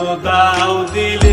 খোদাও দিলে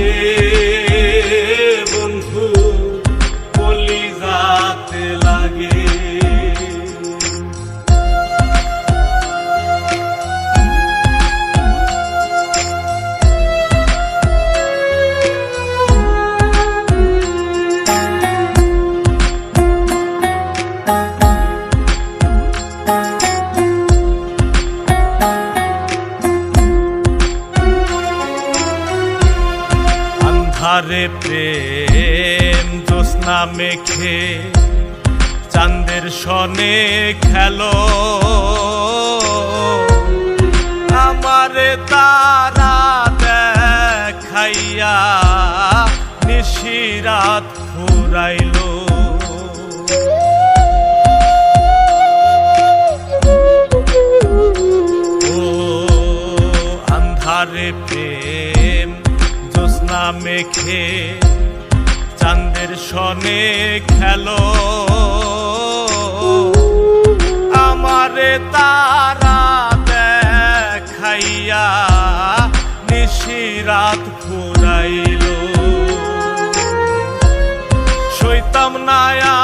আন্ধারে প্রেম জ্যোৎস্না মেখে চাঁদের সনে খেলো। আমারে তারা দেখাইয়া নিশিরাত ফুরাইলো। ও আন্ধারে প্রেম মেখে চাঁদের সনে খেলো। আমারে তারা দেখাইয়া নিশিরাত ফুরাইল। শৈতাম নায়া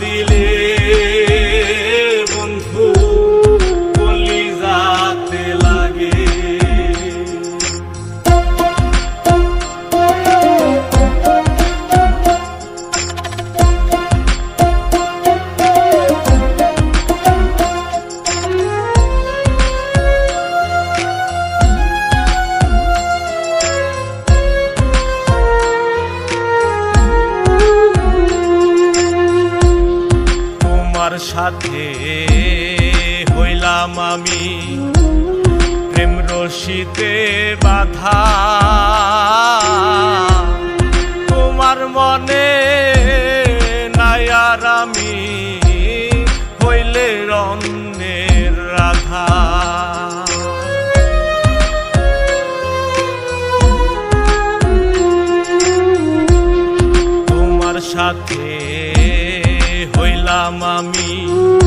দিলে সাথে হইলাম আমি। প্রেম রশিতে বাধা। তোমার মনে নায়ার আমি হইলে রন্যের রাধা। তোমার সাথে আমি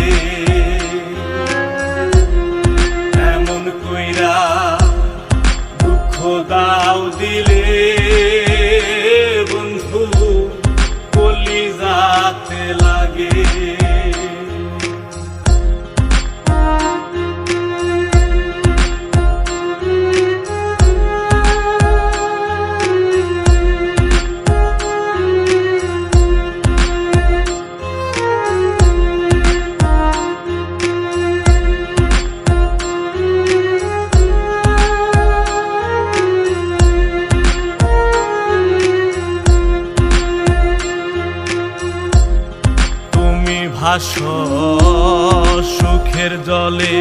লাগে তুমি সুখের জলে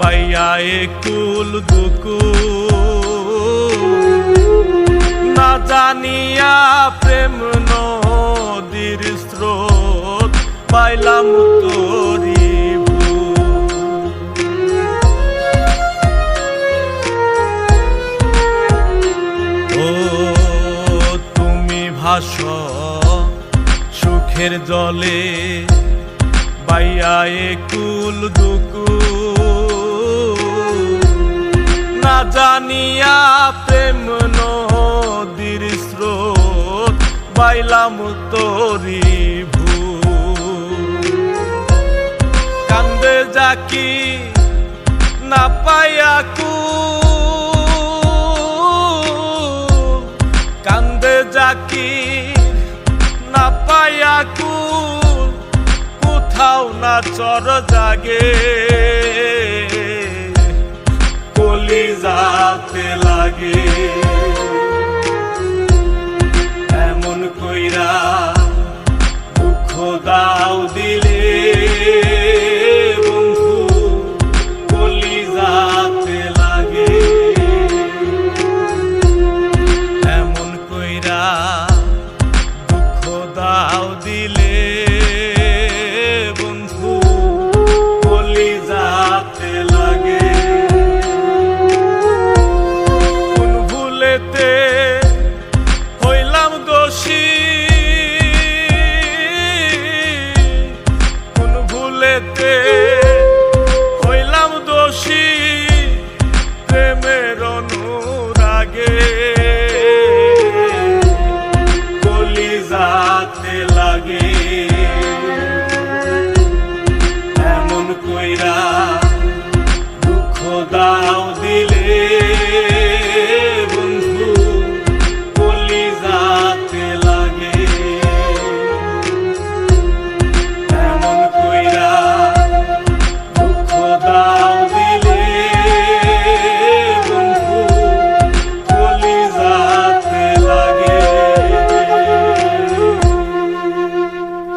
বাইয়া কুল দুকু না জানিয়া প্রেম নদীর স্রোত পাইলাম তোরি সুখের জলে বাইয়া কুল দুকু। না জানিয়া প্রেম নদীর স্রোত, বাইলাম তোরি ভূ কান্দে যাকি না পাইয়া কুল। কান্দে যাকি কুল কোথাও না চর জাগে। কলি যাতে লাগে। এমন কইরা দুঃখ দাও দিলে